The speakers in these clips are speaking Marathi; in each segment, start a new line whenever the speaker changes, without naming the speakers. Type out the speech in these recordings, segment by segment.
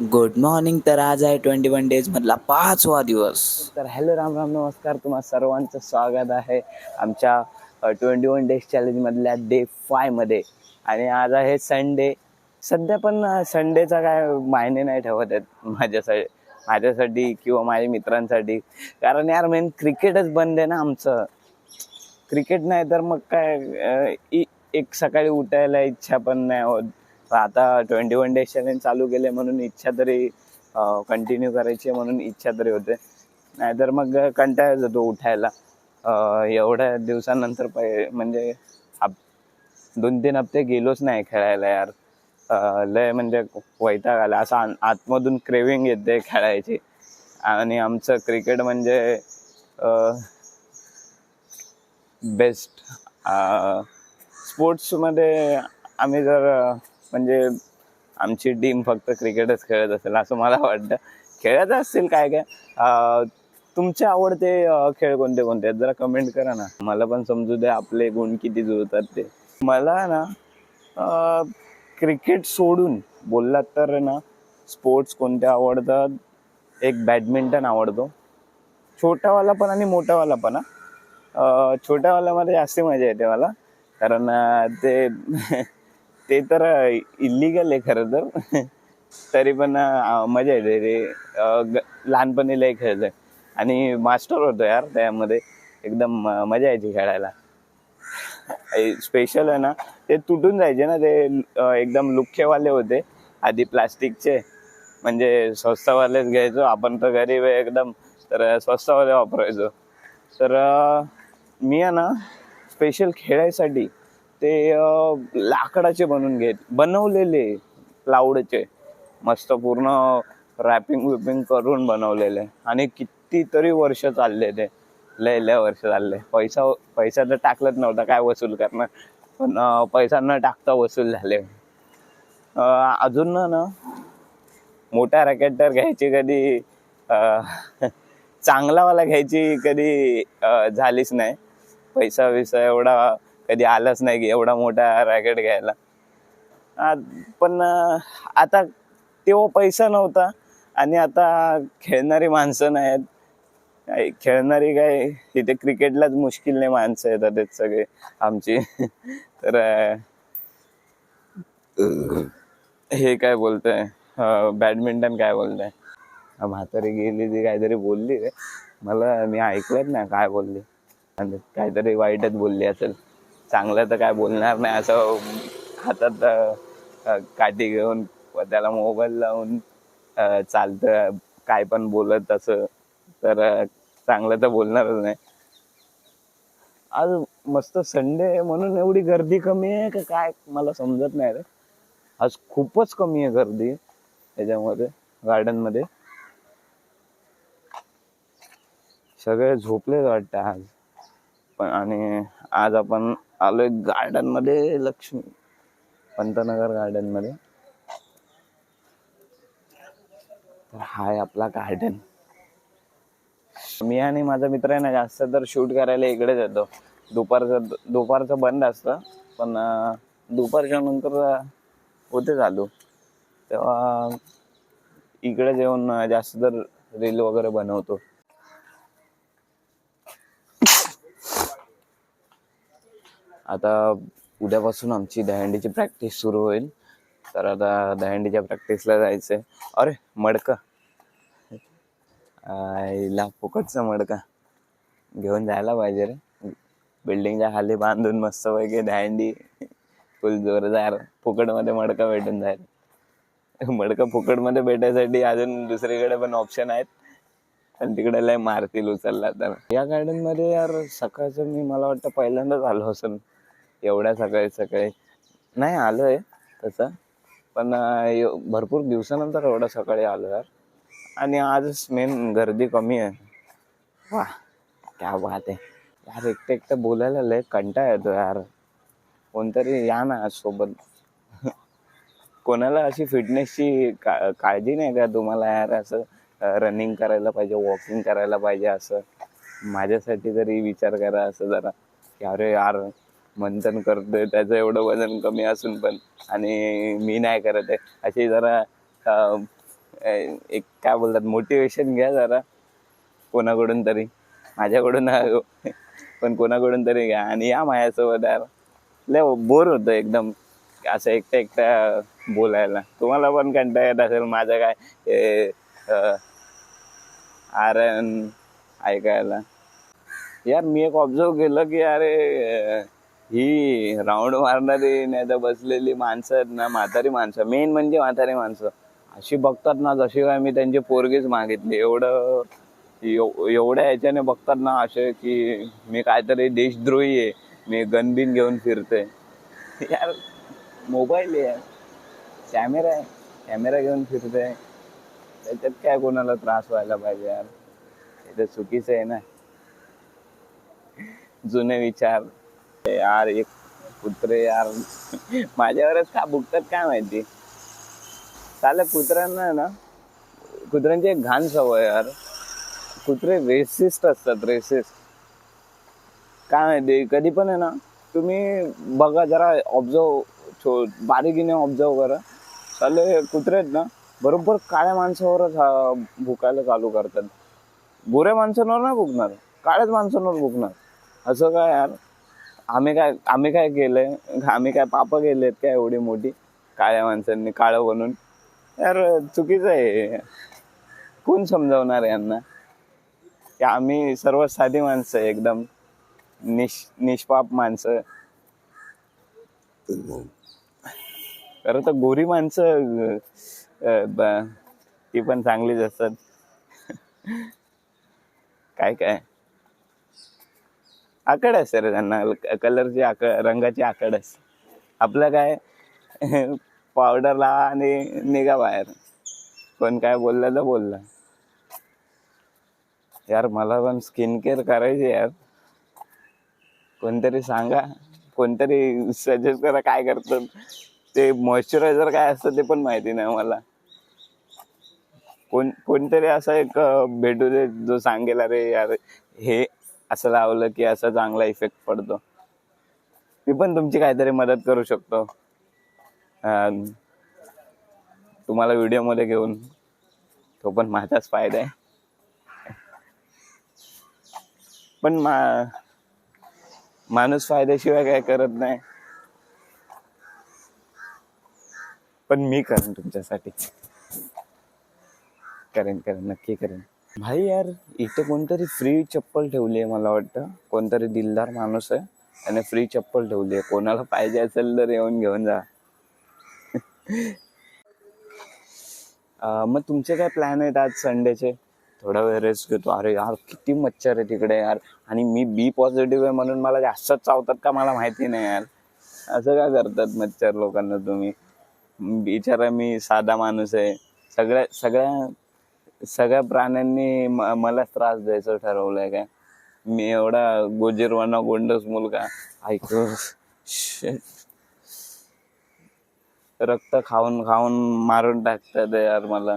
गुड मॉर्निंग तर आज आहे ट्वेंटी वन डेज मधला पाचवा दिवस. तर हॅलो राम राम नमस्कार. तुम्हा सर्वांचं स्वागत आहे आमच्या ट्वेंटी वन डेज चॅलेंज मधल्या डे फायमध्ये. आणि आज आहे संडे सध्या पण संडेचा काय मायने नाही ठेवत आहेत माझ्यासाठी माझ्यासाठी किंवा माझ्या मित्रांसाठी. कारण यार मेन क्रिकेटच बंद आहे ना आमचं. क्रिकेट नाही तर मग काय इ- एक सकाळी उठायला इच्छा पण नाही होत. आता ट्वेंटी वन डे चॅलेंज चालू केले म्हणून इच्छा तरी कंटिन्यू करायची आहे म्हणून इच्छा तरी होते. नाहीतर मग कंटाळा जातो उठायला. एवढ्या दिवसानंतर पै म्हणजे आप- दोन तीन हप्ते गेलोच नाही खेळायला यार. लय म्हणजे वैताग आला. असं आतमधून क्रेविंग येते खेळायची. आणि आमचं क्रिकेट म्हणजे बेस्ट स्पोर्ट्समध्ये आम्ही जर म्हणजे आमची टीम फक्त क्रिकेटच खेळत असेल असं मला वाटतं. खेळत असतील काय काय. तुमचे आवडते खेळ कोणते कोणते आहेत? जरा कमेंट करा ना. मला पण समजू द्या आपले गुण किती जुळतात ते. मला ना क्रिकेट सोडून बोललात तर ना स्पोर्ट्स कोणते आवडतात? एक बॅडमिंटन आवडतो. छोटावाला पण आणि मोठावाला पण छोट्यावाल्यामध्ये जास्त मजा येते मला. कारण ते ते तर इलिगल आहे खरं तर. तरी पण मजा येते रे. ग- लहानपणी लय खेळतोय. आणि मास्टर होतो यार त्यामध्ये. एकदम मजा यायची खेळायला. स्पेशल आहे ना. ते तुटून जायचे ना ते एकदम लुख्खेवाले होते. आधी प्लास्टिकचे. म्हणजे स्वस्तवालेच घ्यायचो. आपण तर गरीब आहे एकदम. तर स्वस्तवाले वापरायचो. तर मी आहे ना स्पेशल खेळायसाठी ते लाकडाचे बनवून घेत. बनवलेले लावडचे. मस्त पूर्ण रॅपिंग विपिंग करून बनवलेले. आणि कितीतरी वर्ष चालले ते. लय लय वर्ष चालले. पैसा पैसा तर टाकलंच नव्हता. काय वसूल करणार? पण पैसा न टाकता वसूल झाले. अजून ना ना मोठा रॅकेट तर घ्यायची कधी चांगलावाला घ्यायची कधी झालीच नाही. पैसा विसा एवढा कधी आलाच नाही की एवढा मोठा रॅकेट घ्यायला. पण आता तेव्हा पैसा नव्हता आणि आता खेळणारी माणसं नाहीत. आहेत खेळणारी काय इथे क्रिकेटलाच मुश्किल नाही माणसं येतात आहेत सगळे आमची. तर हे काय बोलतंय? बॅडमिंटन काय बोलतंय? म्हातारी गेली ती काहीतरी बोलली रे. मला मी ऐकलंच नाही काय बोलली. आणि काहीतरी वाईटच बोलली असेल. चांगलं तर काय बोलणार नाही असं हातात काठी घेऊन त्याला मोबाईल लावून चालतं काय पण बोलत असं तर चांगलं तर बोलणारच नाही. आज मस्त संडे म्हणून एवढी गर्दी कमी आहे का काय मला समजत नाही रे. आज खूपच कमी आहे गर्दी याच्यामध्ये गार्डनमध्ये सगळे झोपलेच वाटतं आज. पण आणि आज आपण आलोय गार्डनमध्ये लक्ष्मी पंतनगर गार्डनमध्ये. तर हाय आपला गार्डन मी आणि माझा मित्र आहे ना जास्त तर शूट करायला इकडेच येतो. दुपारचं दुपारचं बंद असतं पण दुपारच्या नंतर होते चालू. तेव्हा इकडे येऊन जास्त तर रील वगैरे बनवतो. आता उद्यापासून आमची दहंडीची प्रॅक्टिस सुरू होईल. तर आता दहंडीच्या प्रॅक्टिसला जायचं आहे अरे मडका. आईला फुकटचा मडका. घेऊन जायला पाहिजे रे. बिल्डिंगच्या खाली बांधून मस्त पैकी दहंडी फुल जोरदार फुकटमध्ये मडका भेटून जाईल. मडका फुकटमध्ये भेटायसाठी अजून दुसरीकडे पण ऑप्शन आहेत. पण तिकडे लय मारतील उचलला तर. या गार्डनमध्ये यार सकाळचं मी मला वाटतं पहिल्यांदाच आलो असेल. एवढ्या सकाळी सकाळी. नाही आलोय तसं. पण भरपूर दिवसानंतर एवढा सकाळी आलो यार. आणि आजच मेन गर्दी कमी आहे. वा क्या बात आहे. यार एकटं एकटं बोलायला लय कंटाळा येतो यार. कोणतरी या ना आज सोबत कोणाला अशी फिटनेसची का काळजी नाही का तुम्हाला यार? असं रनिंग करायला पाहिजे वॉकिंग करायला पाहिजे असं. माझ्यासाठी तरी विचार करा असं जरा. की अरे यार मंथन करतोय त्याचं एवढं वजन कमी असून पण. आणि मी नाही करत आहे. अशी जरा एक काय बोलतात मोटिवेशन घ्या जरा. कोणाकडून तरी. माझ्याकडून पण कोणाकडून तरी घ्या. आणि या माझ्यासोबत यार. लय बोर होतं एकदम. असं एकटा एकटा बोलायला. तुम्हाला पण कंटाळ येत असेल माझं काय हे, आरण ऐकायला. यार मी एक ऑब्झर्व केलं की अरे ही राऊंड मारणारी नाही तर बसलेली माणसं आहेत ना म्हातारी माणसं. मेन म्हणजे म्हातारी माणसं. अशी बघतात ना जशी काय मी त्यांची पोरगीच मागितली. एवढं एवढ्या ह्याच्याने बघतात ना असे की मी काहीतरी देशद्रोही आहे. मी गनबिन घेऊन फिरते यार मोबाईल आहे यार. कॅमेरा आहे. कॅमेरा घेऊन फिरते त्याच्यात काय कोणाला त्रास व्हायला पाहिजे यार? हे तर चुकीचं आहे ना. जुने विचार. यार एक कुत्रे यार. माझ्यावरच का भुगतात काय माहिती? चाल कुत्र्यांना ना कुत्र्यांची एक घाण सवय यार. कुत्रे रेसिस्ट असतात रेसिस्ट काय माहिती कधी पण आहे ना तुम्ही बघा जरा ऑब्झर्व छो बारीकीने ऑब्झर्व करा. चाले कुत्रे आहेत ना बरोबर काळ्या माणसावरच भुकायला चालू करतात. गोऱ्या माणसांवर नाही भुकणार काळ्याच माणसांवर भुकणार. असं काय यार? आम्ही काय आम्ही काय केलंय? आम्ही काय पाप केलेत काय एवढी मोठी? काळ्या माणसांनी काळं बनून. यार चुकीचं आहे कोण समजावणार आहे यांना? की आम्ही सर्व साधी माणसं आहे एकदम. निष निष्पाप माणसं. खरं तर गोरी माणसं ब- ती पण चांगलीच असतात. काय काय? आकड असते त्यांना कलरची आक रंगाची आकड असते आपलं काय पावडर लावा आणि निघा बाहेर. पण काय बोललं तर बोललं. यार मला पण स्किन केअर करायची यार कोणतरी सांगा कोणतरी सजेस्ट करा काय करतात ते मॉइश्चरायझर काय असतं ते पण माहिती नाही मला. कोण कोणतरी असं एक भेटू दे जो सांगेल अरे यार हे असं लावलं की असा चांगला इफेक्ट पडतो. मी पण तुमची काहीतरी मदत करू शकतो. तुम्हाला व्हिडिओमध्ये घेऊन. तो पण माझाच फायदा आहे. पण मा माणूस फायद्याशिवाय काय करत नाही. पण मी करेन तुमच्यासाठी. करेन करेन. नक्की करेन. भाई यार इथे कोणतरी फ्री चप्पल ठेवली आहे मला वाटतं. कोणतरी दिलदार माणूस आहे. त्याने फ्री चप्पल ठेवली आहे. कोणाला पाहिजे असेल तर येऊन घेऊन जा. मग तुमचे काय प्लॅन आहेत आज संडेचे थोडा वेळ रेस्ट घेतो. अरे यार किती मच्छर आहे तिकडे यार. आणि मी बी पॉझिटिव्ह आहे म्हणून मला जास्तच चावतात का मला माहिती नाही यार. असं का करतात मच्छर लोकांना तुम्ही? बिचारा मी साधा माणूस आहे. सगळ्या सगळ्या सगळ्या प्राण्यांनी मलाच त्रास द्यायचं ठरवलंय काय? मी एवढा गोजीरवाना गोंडस मुलगा. ऐक रक्त खाऊन खाऊन मारून टाकतात यार मला.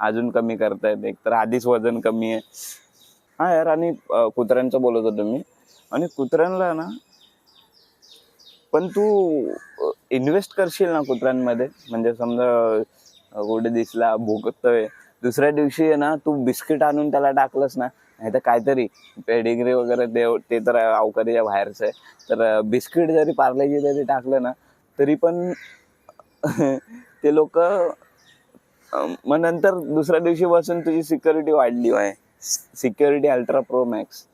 अजून कमी करतायत एक तर आधीच वजन कमी आहे. हा यार आणि कुत्र्यांचं बोलत होतो मी. आणि कुत्र्यांना ना पण तू इन्व्हेस्ट करशील ना कुत्र्यांमध्ये? म्हणजे समजा अं, कुठे दिसला भुकतोय दुसऱ्या दिवशी आहे ना तू बिस्किट आणून त्याला टाकलंस ना नाही तर काहीतरी पेडिग्री वगैरे देव ते तर अवकारीच्या बाहेरचं आहे. तर बिस्किट जरी पार्लेजी जरी टाकलं ना तरी पण ते लोक मग नंतर दुसऱ्या दिवशी बसून तुझी सिक्युरिटी वाढली आहे सिक्युरिटी अल्ट्रा प्रो मॅक्स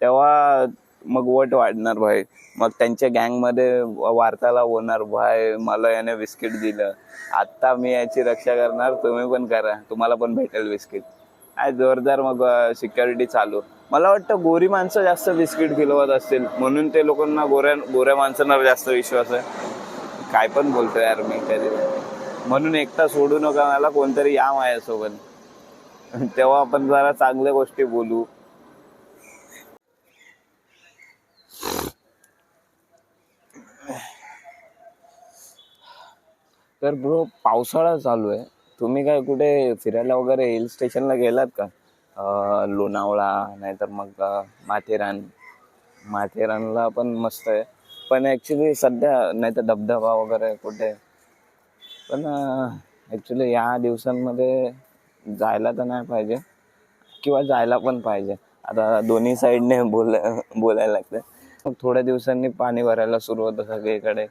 तेव्हा मग वट वाढणार भाई. मग त्यांच्या गँगमध्ये वार्तालाप होणार भाई. मला याने बिस्किट दिलं. आत्ता मी याची रक्षा करणार तुम्ही पण करा. तुम्हाला पण भेटेल बिस्किट. काय जोरदार मग सिक्युरिटी चालू. मला वाटतं गोरी माणसं जास्त बिस्किट खिलवत असतील. म्हणून ते लोकांना गोऱ्या गोऱ्या माणसांवर जास्त विश्वास आहे. काय पण बोलतो यार मी कधी म्हणून एकटा सोडू नका मला कोणतरी या माझ्यासोबत. तेव्हा आपण जरा चांगल्या गोष्टी बोलू. तर ब्रो पावसाळा चालू आहे. तुम्ही काय कुठे फिरायला वगैरे हिल स्टेशनला गेलात का? लोणावळा नाहीतर मग माथेरान. माथेरानला पण मस्त आहे. पण ॲक्च्युली सध्या नाही तर धबधबा वगैरे कुठे? पण ॲक्च्युली या दिवसांमध्ये जायला तर नाही पाहिजे. किंवा जायला पण पाहिजे. आता दोन्ही साईडने बोल बोलायला लागतं मग थोड्या दिवसांनी पाणी भरायला सुरू होतं सगळीकडे.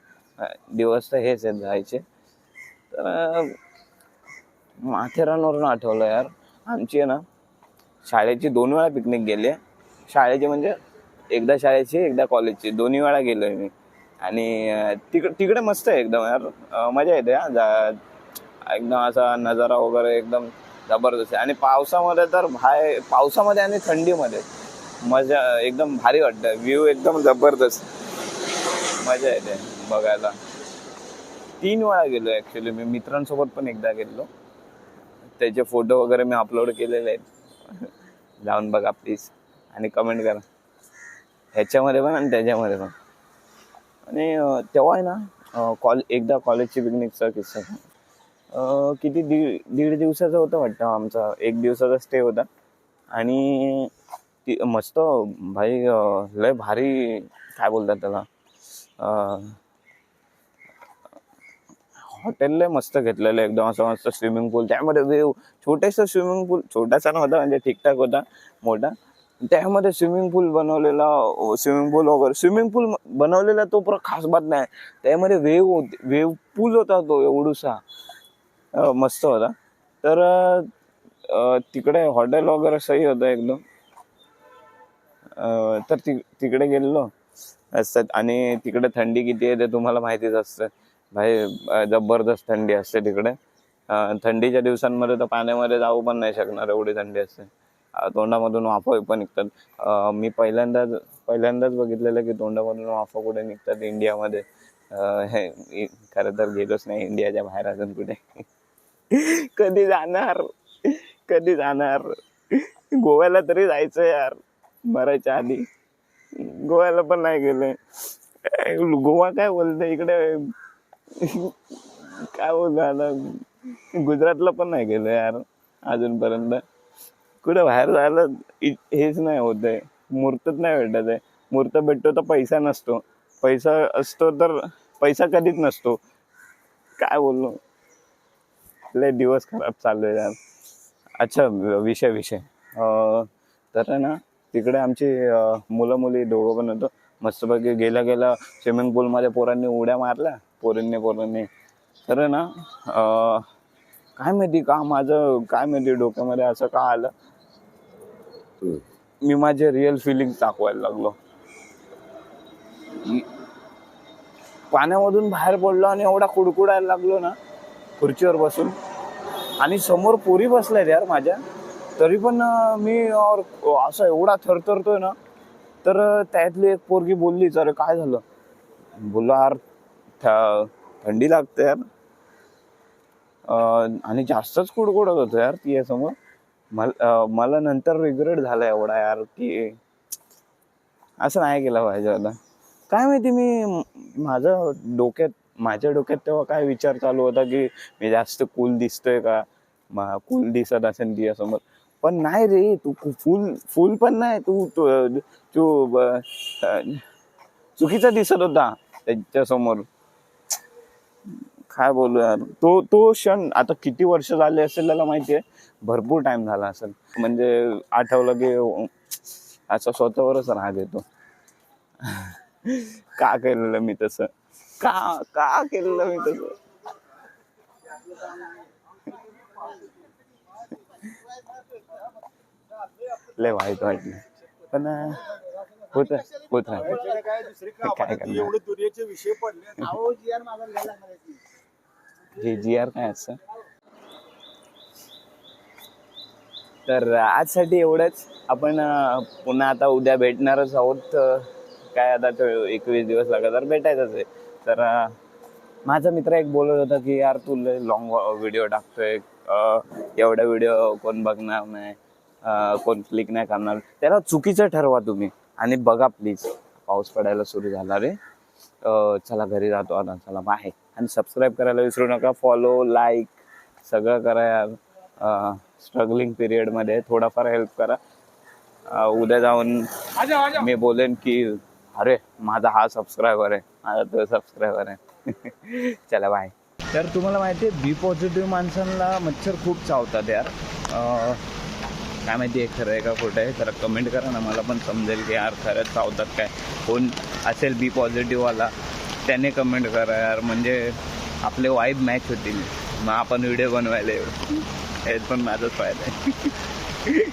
दिवस तर हेच आहेत जायचे. तर माथेरानवरून आठवलं यार. आमची आहे ना शाळेची दोन वेळा पिकनिक गेली आहे शाळेची म्हणजे एकदा शाळेची एकदा कॉलेजची दोन्ही वेळा गेलो आहे मी. आणि तिकडे तिकडे मस्त आहे एकदम यार. मजा येते हा. जा एकदम असा नजारा वगैरे एकदम जबरदस्त आहे. आणि पावसामध्ये तर बाहेर पावसामध्ये आणि थंडीमध्ये मजा एकदम भारी वाटतं. व्ह्यू एकदम जबरदस्त. मजा येते बघायला. तीन वेळा गेलो ॲक्च्युली मी मित्रांसोबत पण एकदा गेलो. त्याचे फोटो वगैरे मी अपलोड केलेले आहेत. जाऊन बघा प्लीज आणि कमेंट करा. ह्याच्यामध्ये पण आणि त्याच्यामध्ये पण. आणि तेव्हा आहे ना कॉल एकदा कॉलेजची पिकनिकचा किस्सा. किती दीड दीड दिवसाचा होता वाटतं आमचा. एक दिवसाचा स्टे होता. आणि ती मस्त भाई लय भारी काय बोलतात त्याला हॉटेल लय मस्त घेतलेलं एकदम असं मस्त स्विमिंग पूल. त्यामध्ये वेव छोटेसं स्विमिंग पूल छोटासा नव्हता म्हणजे ठीकठाक होता मोठा. त्यामध्ये स्विमिंग पूल बनवलेला स्विमिंग पूल वगैरे. स्विमिंग पूल बनवलेला तो पर खास बात नाही. त्यामध्ये वेव होते वेव पूल होता तो एवढूसा. मस्त होता. तर तिकडे हॉटेल वगैरे सही होतं एकदम. तर ति तिकडे गेलेलो. असतात. आणि तिकडे थंडी किती आहे ते तुम्हाला माहितीच असतं. भाई जबरदस्त थंडी असते तिकडे. थंडीच्या दिवसांमध्ये तर पाण्यामध्ये जाऊ पण नाही शकणार एवढी थंडी असते. तोंडामधून वाफा पण निघतात. मी पहिल्यांदाच पहिल्यांदाच बघितलेलं की तोंडामधून वाफा कुठे निघतात इंडियामध्ये. हे खरं तर गेलोच नाही इंडियाच्या बाहेर अजून कुठे. कधी जाणार? कधी जाणार? गोव्याला तरी जायचं यार मरायच्या आधी. गोव्याला पण नाही गेले. गोवा काय बोलते इकडे काय बोलतो आता? गुजरातला पण नाही गेलो यार अजूनपर्यंत. कुठं बाहेर जायला हेच नाही होत आहे. मूर्तच नाही भेटत आहे. मूर्त भेटतो तर पैसा नसतो. पैसा असतो तर पैसा कधीच नसतो. काय बोललो लय दिवस खराब चालू आहे यार. अच्छा विषय विषय. तर ना तिकडे आमची मुलं मुली दोघं पण होतो. मस्तपैकी गेल्या गेल्या स्विमिंग पूलमध्ये पोरांनी उड्या मारल्या. पोरींनी पोरांनी. तर ना काय माहिती का माझं काय माहिती डोक्यामध्ये असं का आलं? मी माझे रिअल फिलिंग दाखवायला लागलो. पाण्यामधून बाहेर पडलो आणि एवढा कुडकुडायला लागलो ना खुर्चीवर बसून. आणि समोर पोरी बसल्या यार माझ्या. तरी पण मी और असं एवढा थरथरतोय ना तर त्यातली एक पोरगी बोलली अरे काय झालं? बोललो यार थ- थंडी लागते यार. आणि जास्तच कुडकुडत होतं यार ती समोर मला मला नंतर रिग्रेट झाला एवढा यार की असं नाही केलं पाहिजे आता. काय माहिती मी म- माझं डोक्यात माझ्या डोक्यात तेव्हा काय विचार चालू होता की मी जास्त कूल दिसतोय का? कूल दिसत असेल तिच्यासमोर. पण नाही रे तू फुल फुल पण नाही. तू तू चुकीचा दिसत होता त्याच्यासमोर. काय बोलू यार तो तो क्षण आता किती वर्ष झाले असेल त्याला माहिती आहे? भरपूर टाइम झाला असेल. म्हणजे आठवलं की असं स्वतःवरच राग येतो. का केलेलं मी तसं? का का केलेलं मी तसं? लय वाईट वाटलं पण होत होत
काय
करणार?
एवढे दुनियेचे विषय पडले जी आर
जे जी आर काय असतं तर आजसाठी एवढंच. आपण पुन्हा आता उद्या भेटणारच आहोत. काय आता तो एकवीस दिवस लगातार भेटायचंच आहे. तर माझा मित्र एक बोलत होता की यार तू लय लॉंग व्हिडिओ टाकतोय. एवढा व्हिडिओ कोण बघणार नाही. कोण क्लिक नाही करणार. त्याला चुकीचं ठरवा तुम्ही. आणि बघा प्लीज पाऊस पडायला सुरू झाला रे. चला घरी जातो आता. चला बाय आणि सबस्क्राईब करायला विसरू नका. फॉलो लाईक सगळं करा यार. स्ट्रगलिंग पिरियडमध्ये थोडाफार हेल्प करा. उद्या जाऊन मी बोलेन की अरे माझा हा सबस्क्रायबर आहे. माझा तो सबस्क्रायबर आहे. चला बाय तर तुम्हाला माहिती आहे बी पॉझिटिव्ह माणसांना मच्छर खूप चावतात यार. काय माहिती आहे खरं आहे का खोटं आहे? तर कमेंट करा ना मला पण समजेल की यार खरंच चावतात काय? कोण असेल बी पॉझिटिव्हवाला त्याने कमेंट करा यार म्हणजे आपले वाईब मॅच होतील. मग आपण व्हिडिओ बनवायला येऊ. हे पण माझाच फायदा आहे.